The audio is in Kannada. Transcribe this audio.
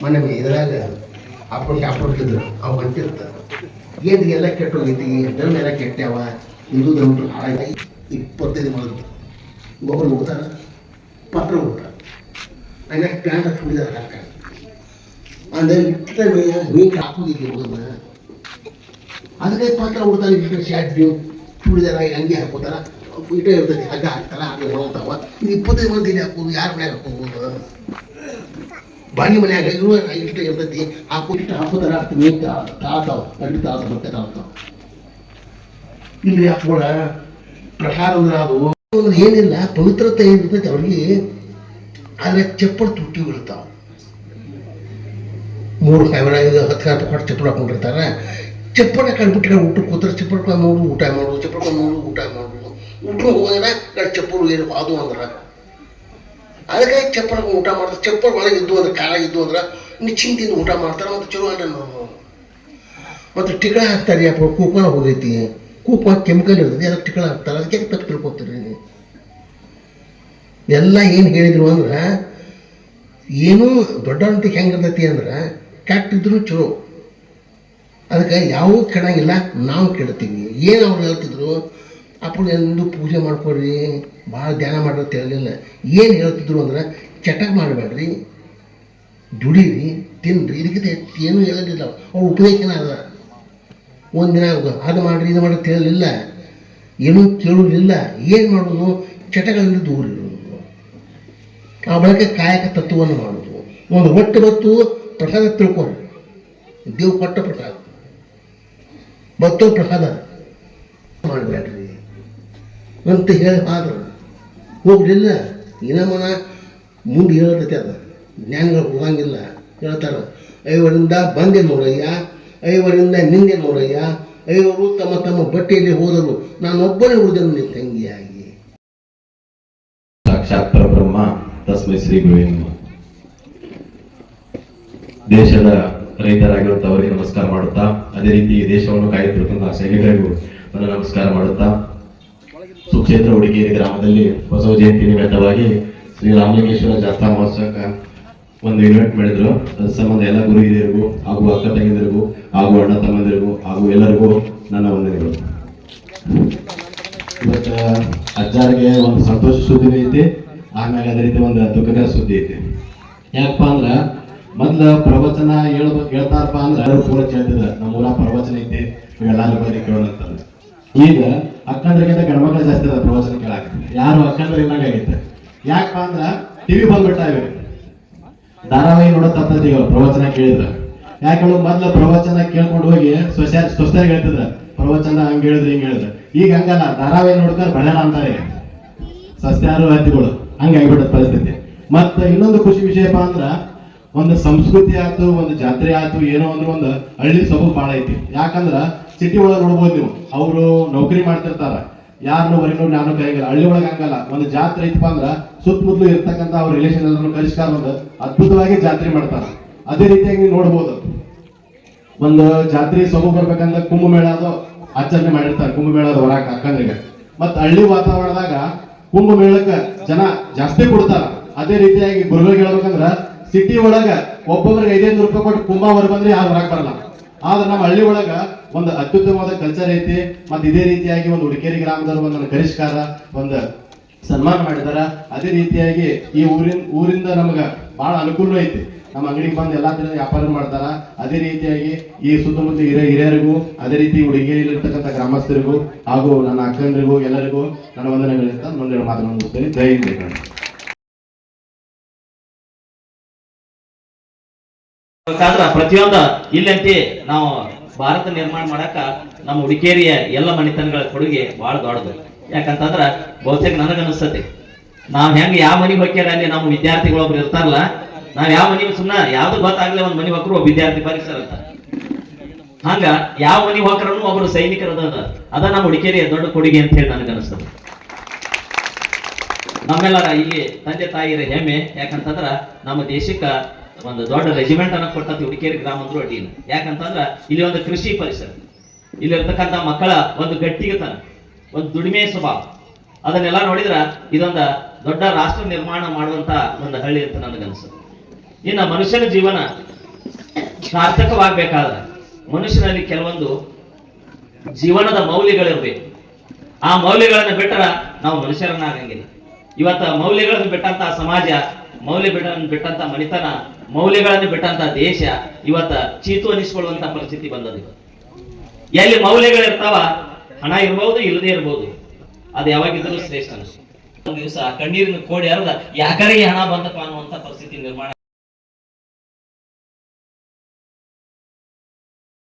ಮೊನ್ನೆ ಇದ್ರಾಗ ಅಪ್ಪ ಶಾಪಿದ್ರು ಅವು ಹೊಂಟಿರ್ತ ಏನು ಎಲ್ಲ ಕೆಟ್ಟು ಹೋಗೈತಿ ಡ್ರಮ್ ಎಲ್ಲ ಕೆಟ್ಟ್ಯಾವ? ಇದು ಧರ್ಮ ಹಾಳಾಗಿ ಇಪ್ಪತ್ತೈದು ಮಾಡಿದ್ರು ಗೊಬ್ಬರ ಹೋಗ್ತಾರ, ಪತ್ರ ಹೋಗ್ತಾರ ಹಂಗ ಪ್ಯಾಂಟ್ ಹಾಕಿದ್ದಾರೆ ಹಾಕ ಅಂದರೆ ಇಟ್ಟ ಮೀನು ಹಾಕೋದಿಲ್ಲ ಹೋಗೋದ ಅದಕ್ಕೆ ಪಾತ್ರ ಹುಡ್ತಾನೆ ಇಟ್ಟು ಶಾರ್ಟ್ ಚೂಡಿದಾರ ಹಂಗೆ ಹಾಕೋತಾರ ಇಟ ಇರ್ತದೆ, ಹಗ್ಗ ಹಾಕ್ತಾರ, ಹಾಗೆ ಹೋಗ್ತಾವ ಇದು ಇಪ್ಪತ್ತೈದು ಮಂದಿ ಹಾಕೋದು ಯಾರ ಮನ್ಯಾಗ ಹಾಕೋದು ಬಾಗಿ ಮನ್ಯಾಗ ಇರುವ ಇಷ್ಟ ಇರ್ತೈತಿ ಆ ಇಷ್ಟ ಹಾಕೋದರ ನೀರು ತಾತಾವ್ ಖಂಡಿತ ತಾಳ್ತಾವ ಮತ್ತೆ ತಾತಾವ್ ಇಲ್ಲಿ ಹಾಕೋಣ ಪ್ರಹಾರ ಅಂದ್ರೆ ಅದು. ಏನಿಲ್ಲ, ಪವಿತ್ರತೆ ಏನಿರ್ತೈತಿ ಅವ್ರಿಗೆ ಆದರೆ ಚಪ್ಪಲ್ ತುಟ್ಟಿ ಬೀಳ್ತಾವ ಮೂರು ಸಾವಿರ ಐದು ಹತ್ತು ಸಾವಿರ ರೂಪಾಯಿ ಚಪ್ಪಲ್ ಹಾಕೊಂಡಿರ್ತಾರೆ. ಚಪ್ಪಲ್ ಕಂಡ್ಬಿಟ್ರೆ ಊಟ ಕೂತ್ರೆ ಚಪ್ಪಲ್ ಮಾಡೋದು ಊಟ ಮಾಡೋದು ಚಪ್ಪಲ್ ಮಾಡೋದು ಊಟ ಮಾಡೋದು ಊಟ ಹೋಗೋದ್ರೆ ಚಪ್ಪಲ್ ಏನು ಅದು ಅಂದ್ರೆ. ಅದಕ್ಕೆ ಚಪ್ಪಲ್ ಊಟ ಮಾಡ್ತಾರೆ. ಚಪ್ಪಲ್ ಒಳಗೆ ಇದ್ದು ಅಂದ್ರೆ ಕಾಲಾಗ ಇದ್ದು ಅಂದ್ರೆ ತಿಂದು ಊಟ ಮಾಡ್ತಾರೆ. ಮತ್ತು ಚಲೋ ಅಲ್ಲ ನಾವು. ಮತ್ತು ಟಿಕಳ ಹಾಕ್ತಾರೆ. ಅಪ್ಪ ಕೂಪ ಹೋಗೈತಿ. ಕೂಪ ಕೆಮಿಕಲ್ ಇರ್ತದೆ. ಅದಕ್ಕೆ ಟಿಕಳ ಹಾಕ್ತಾರೆ. ಅದಕ್ಕೆ ತಪ್ಪು ತಿಳ್ಕೊತೀರಿ ಎಲ್ಲ ಏನು ಹೇಳಿದ್ರು ಅಂದ್ರೆ, ಏನೂ ದೊಡ್ಡವಂತ ಹೆಂಗಿರ್ತೈತಿ ಅಂದ್ರೆ, ಕೆಟ್ಟಿದ್ರು ಚಲೋ. ಅದಕ್ಕೆ ಯಾವೂ ಕೆಡಂಗಿಲ್ಲ ನಾವು ಕೆಡ್ತೀವಿ ಏನು ಅವ್ರು ಹೇಳ್ತಿದ್ರು? ಅಪ್ಪನ ಎಂದು ಪೂಜೆ ಮಾಡ್ಕೊಡ್ರಿ, ಭಾಳ ಧ್ಯಾನ ಮಾಡೋದು ತಿಳಿಲಿಲ್ಲ ಏನು ಹೇಳ್ತಿದ್ರು ಅಂದ್ರೆ, ಚಟಕ್ ಮಾಡಬೇಡ್ರಿ, ದುಡೀರಿ ತಿನ್ನಿರಿ ಇದಕ್ಕಿಂತ ಏನೂ ಹೇಳೋದಿಲ್ಲ. ಅವ್ರು ಉಪದೇಶನ ಅದ ಒಂದಿನ ಅದು ಮಾಡಿರಿ, ಇದು ಮಾಡೋದು ತಿಳಿಲಿಲ್ಲ ಏನೂ ಕೇಳೋದಿಲ್ಲ ಏನು ಮಾಡೋದು? ಚಟಗಳಿಂದ ದೂರ ಇರೋದು ಆ ಬಳಕೆ ಕಾಯಕ ತತ್ವವನ್ನು ಮಾಡೋದು ಒಂದು ಒಟ್ಟು ಬತ್ತು ಪ್ರಸಾದ ತಿಳ್ಕೊಂಡು ದೇವ್ ಕೊಟ್ಟ ಪ್ರಸಾದ. ಬತ್ತು ಪ್ರಸಾದ ಮಾಡಬೇಡ್ರಿ. ಅಂತ ಹೇಳಿ ಆದ್ರೆ. ಹೋಗ್ಲಿಲ್ಲ. ಇನ್ನಮನ ಮುಂದೆ ಹೇಳ್ತೈತೆ ಅದು. ಜ್ಞಾನಿಗಳು ಹೋಗಂಗಿಲ್ಲ. ಹೇಳ್ತಾರೆ, ಐವರಿಂದ ಬಂದೆ ನೋಡಯ್ಯ, ಐವರಿಂದ ನಿಂದೆ ನೋಡಯ್ಯ, ಐವರು ತಮ್ಮ ತಮ್ಮ ಬಟ್ಟೆಯಲ್ಲಿ ಹೋದರು. ನಾನೊಬ್ಬನೇ ಉಳಿದನು ನಿನ್ನ ತಂಗಿಯಾಗಿ. ಸಾಕ್ಷಾತ್ ಪರಬ್ರಹ್ಮ ತಸ್ಮೈ ಶ್ರೀ ಗುರುವೇ ನಮಃ. ದೇಶದ ರೈತರಾಗಿರುತ್ತವರಿಗೆ ನಮಸ್ಕಾರ ಮಾಡುತ್ತಾ, ಅದೇ ರೀತಿ ದೇಶವನ್ನು ಕಾಯುತ್ತಿರುವಂತಹ ಸೈನಿಕರಿಗೂ ನನ್ನ ನಮಸ್ಕಾರ ಮಾಡುತ್ತಾ ಸುಕ್ಷೇತ್ರ ಹುಡುಗಿಯರಿ ಗ್ರಾಮದಲ್ಲಿ ಬಸವ ಜಯಂತಿ ನಿಮಿತ್ತವಾಗಿ ಶ್ರೀ ರಾಮಲಿಂಗೇಶ್ವರ ಜಾತ್ರಾ ಮಹೋತ್ಸವಕ್ಕೆ ಒಂದು ಇನ್ವೈಟ್ ಮಾಡಿದ್ರು. ಅದ್ರ ಸಂಬಂಧ ಎಲ್ಲ ಗುರು ಹಿರಿಯರಿಗೂ ಹಾಗೂ ಅಕ್ಕ ತಂಗಿಯರಿಗೂ ಹಾಗೂ ಅಣ್ಣ ತಮ್ಮಂದಿರಿಗೂ ಹಾಗೂ ಎಲ್ಲರಿಗೂ ನನ್ನ ವಂದನೆಗಳು. ಇವತ್ತು ಅಜ್ಜಾರಿಗೆ ಒಂದು ಸಂತೋಷ ಸುದ್ದಿ ಐತಿ. ಆಮೇಲೆ ಅದೇ ರೀತಿ ಒಂದು ದುಃಖಕರ ಸುದ್ದಿ ಐತಿ. ಯಾಕಪ್ಪ ಅಂದ್ರ ಮೊದ್ಲ ಪ್ರವಚನ ಹೇಳ್ಬೇಕು ಹೇಳ್ತಾರಪ್ಪ ಅಂದ್ರೆ ಪೂರ ಕೇಳ್ತಿದ್ರ. ನಮ್ಮೂರ ಪ್ರವಚನ ಐತಿ. ಎಲ್ಲಾರು ಬಂದು ಕೇಳೋಣ ಈಗ ಅಕ್ಕಂದ್ರಿಗಿಂತ ಗಂಡ್ಮಕ್ಳು ಜಾಸ್ತಿ ಅದ ಪ್ರವಚನ ಕೇಳಾಕ ಯಾರು ಅಕ್ಕಂದ್ರೆ ಇಲ್ಲಂಗ ಆಗೈತೆ ಯಾಕಪ್ಪ ಅಂದ್ರ ಟಿವಿ ಬಂದ್ಬಿಟ್ಟಾವೆ ಧಾರಾವಾಹಿ ನೋಡೋ ತಪ್ಪದ ಈಗ ಪ್ರವಚನ ಕೇಳಿದ್ರ. ಯಾಕೆ ಮೊದ್ಲು ಪ್ರವಚನ ಕೇಳ್ಕೊಂಡು ಹೋಗಿ ಸೊಸ ಸ್ವಸ್ಥರಿಗೆ ಹೇಳ್ತಿದ್ರ. ಪ್ರವಚನ ಹಂಗ ಹೇಳಿದ್ರೆ, ಹಿಂಗ ಹೇಳಿದ್ರ. ಈಗ ಹಂಗಲ್ಲ, ಧಾರಾವಾಹಿ ನೋಡ್ತಾರೆ ಬಡಣ ಅಂತಾರೆ. ಸಸ್ಯಾರು ಹತ್ತಿಗಳು ಹಂಗಾಗ್ಬಿಟ್ಟದ ಪರಿಸ್ಥಿತಿ. ಮತ್ತ ಇನ್ನೊಂದು ಖುಷಿ ವಿಷಯಪ್ಪ ಅಂದ್ರ ಒಂದು ಸಂಸ್ಕೃತಿ ಆಯ್ತು, ಒಂದು ಜಾತ್ರೆ ಆಯ್ತು, ಏನೋ ಅಂದ್ರೆ ಒಂದು ಹಳ್ಳಿ ಸೊಬಗು ಭಾಳ ಐತಿ. ಯಾಕಂದ್ರ ಸಿಟಿ ಒಳಗೆ ನೋಡ್ಬೋದು ನೀವು, ಅವರು ನೌಕರಿ ಮಾಡ್ತಿರ್ತಾರ. ಯಾರನ್ನು ಹೊರಗೆ ನಾನು ಕೈಗಲ್ಲ ಹಳ್ಳಿ ಒಳಗೆ ಹಂಗಲ್ಲ. ಒಂದು ಜಾತ್ರೆ ಐತಪ್ಪ ಅಂದ್ರ ಸುತ್ತಮುತ್ತಲು ಇರ್ತಕ್ಕಂಥ ಅವ್ರ ರಿಲೇಷನ್ ಎಲ್ಲರನ್ನು ಕಲಿಸ್ಕಾರ ಒಂದು ಅದ್ಭುತವಾಗಿ ಜಾತ್ರೆ ಮಾಡ್ತಾರ. ಅದೇ ರೀತಿಯಾಗಿ ನೋಡ್ಬೋದು. ಒಂದು ಜಾತ್ರೆ ಸೊಬಗು ಬರ್ಬೇಕಂದ್ರೆ ಕುಂಭಮೇಳ ಅದು ಆಚರಣೆ ಮಾಡಿರ್ತಾರೆ. ಕುಂಭಮೇಳದ ಹೊರಾಕ ಅಕ್ಕಂದ್ರಿಗೆ ಮತ್ತ ಹಳ್ಳಿ ವಾತಾವರಣದಾಗ ಕುಂಭಮೇಳಕ್ಕೆ ಜನ ಜಾಸ್ತಿ ಕೊಡ್ತಾರ. ಅದೇ ರೀತಿಯಾಗಿ ಗುರುಗಳಿಗೆ ಹೇಳ್ಬೇಕಂದ್ರ ಸಿಟಿ ಒಳಗ ಒಬ್ಬೊಬ್ಬರಿಗೆ ಐದೈದು ರೂಪಾಯಿ ಕೊಟ್ಟು ಕುಂಭ ಹೊರ ಬಂದ್ರೆ ಯಾರು ಹೊರಗೆ ಬರಲ್ಲ. ಆದ್ರೆ ನಮ್ಮ ಹಳ್ಳಿ ಒಳಗ ಒಂದು ಅತ್ಯುತ್ತಮವಾದ ಕಲ್ಚರ್ ಐತಿ, ಮತ್ತೆ ಇದೇ ರೀತಿಯಾಗಿ ಒಂದು ಉಡುಕೇರಿ ಗ್ರಾಮದವರು ಒಂದು ಕರಿಷ್ಕಾರ ಒಂದು ಸನ್ಮಾನ ಮಾಡಿದಾರ. ಅದೇ ರೀತಿಯಾಗಿ ಈ ಊರಿನ ಊರಿಂದ ನಮಗ ಬಹಳ ಅನುಕೂಲ ಐತಿ. ನಮ್ಮ ಅಂಗಡಿಗೆ ಬಂದು ಎಲ್ಲಾ ತರ ವ್ಯಾಪಾರ ಮಾಡ್ತಾರ. ಅದೇ ರೀತಿಯಾಗಿ ಈ ಸುತ್ತಮುತ್ತ ಹಿರಿಯ ಹಿರಿಯರಿಗೂ, ಅದೇ ರೀತಿ ಹುಡುಗಿಯಲ್ಲಿರ್ತಕ್ಕಂಥ ಗ್ರಾಮಸ್ಥರಿಗೂ ಹಾಗೂ ನನ್ನ ಅಕ್ಕಂದ್ರಿಗೂ, ಎಲ್ಲರಿಗೂ ನನ್ನ ವಂದನೆಗಳಿಂದ ಮುಂದಿನ ಮಾತನಾಡುತ್ತೇನೆ ಜೈ ಹಿಂದ್ ಬೇಕಾದ್ರ ಪ್ರತಿಯೊಂದ ಇಲ್ಲಂತಿ ನಾವು ಭಾರತ ನಿರ್ಮಾಣ ಮಾಡಾಕ ನಮ್ಮ ಹುಡುಕೇರಿಯ ಎಲ್ಲ ಮನೆತನಗಳ ಕೊಡುಗೆ ಬಹಳ ದೊಡ್ಡದು. ಯಾಕಂತಂದ್ರ ಬಹುತೇಕ ನನಗನ್ನಿಸ್ತತಿ. ನಾವ್ ಹೆಂಗ್ ಯಾವ ಮನೆಗೆ ಹೋಗ್ಯಾರ ಅಲ್ಲಿ ನಮ್ಮ ವಿದ್ಯಾರ್ಥಿಗಳು ಒಬ್ರು ಇರ್ತಾರಲ್ಲ, ನಾವ್ ಯಾವ ಮನೆಗೆ ಸುಮ್ಮನೆ ಯಾವ್ದು ಗೊತ್ತಾಗ್ಲಿ ಒಂದ್ ಮನೆ ಹೋಗ್ರು ವಿದ್ಯಾರ್ಥಿ ಪರಿಸರ ಅಂತ. ಹಂಗ ಯಾವ ಮನೆಗೆ ಹೋಗ್ರನು ಒಬ್ರು ಸೈನಿಕರ ಅದ ನಮ್ಮ ಹುಡುಕೇರಿಯ ದೊಡ್ಡ ಕೊಡುಗೆ ಅಂತ ಹೇಳಿ ನನಗನ್ನಿಸ್ತದೆ. ನಮ್ಮೆಲ್ಲರ ಇಲ್ಲಿ ತಂದೆ ತಾಯಿಯರ ಹೆಮ್ಮೆ, ಯಾಕಂತಂದ್ರ ನಮ್ಮ ದೇಶಕ್ಕ ಒಂದು ದೊಡ್ಡ ರೆಜಿಮೆಂಟ್ ಅನ್ನ ಕೊಟ್ಟಂತ ಹುಡುಕೇರಿ ಗ್ರಾಮ ಅಂದ್ರೂ ಅಡ್ಡಿಲ್ಲ ಯಾಕಂತಂದ್ರ ಇಲ್ಲಿ ಒಂದು ಕೃಷಿ ಪರಿಸರ. ಇಲ್ಲಿರ್ತಕ್ಕಂಥ ಮಕ್ಕಳ ಒಂದು ಗಟ್ಟಿಗೆತನ, ಒಂದು ದುಡಿಮೆ ಸ್ವಭಾವ. ಅದನ್ನೆಲ್ಲ ನೋಡಿದ್ರ ಇದೊಂದ ದೊಡ್ಡ ರಾಷ್ಟ್ರ ನಿರ್ಮಾಣ ಮಾಡುವಂತ ಒಂದು ಹಳ್ಳಿ ಅಂತ ನನಗನ್ಸುತ್ತೆ ಇನ್ನ ಮನುಷ್ಯನ ಜೀವನ ಸಾರ್ಥಕವಾಗಬೇಕಾದ್ರೆ ಮನುಷ್ಯನಲ್ಲಿ ಕೆಲವೊಂದು ಜೀವನದ ಮೌಲ್ಯಗಳಿರ್ಬೇಕು. ಆ ಮೌಲ್ಯಗಳನ್ನು ಬಿಟ್ಟರೆ ನಾವು ಮನುಷ್ಯರನ್ನಾಗಂಗಿಲ್ಲ. ಇವತ್ತ ಮೌಲ್ಯಗಳನ್ನು ಬಿಟ್ಟಂತ ಸಮಾಜ ಮೌಲ್ಯ ಬಿಡ ಬಿಟ್ಟಂತ ಮನಿತನ, ಮೌಲ್ಯಗಳನ್ನು ಬಿಟ್ಟಂತ ದೇಶ ಇವತ್ತ ಚೀತು ಅನಿಸ್ಕೊಳ್ಳುವಂತ ಪರಿಸ್ಥಿತಿ ಬಂದದ. ಎಲ್ಲಿ ಮೌಲ್ಯಗಳಿರ್ತಾವ, ಹಣ ಇರಬಹುದು ಇಲ್ಲದೆ ಇರ್ಬೋದು, ಅದು ಯಾವಾಗಿದ್ರೂ ಶ್ರೇಷ್ಠ ಅನಿಸ್ತು. ಒಂದು ದಿವಸ ಕಣ್ಣೀರಿನ ಕೋಡಿ ಅರ್ಧ ಯಾಕರಿಗೆ ಹಣ ಬಂದಪ್ಪ ಅನ್ನುವಂತ ಪರಿಸ್ಥಿತಿ ನಿರ್ಮಾಣ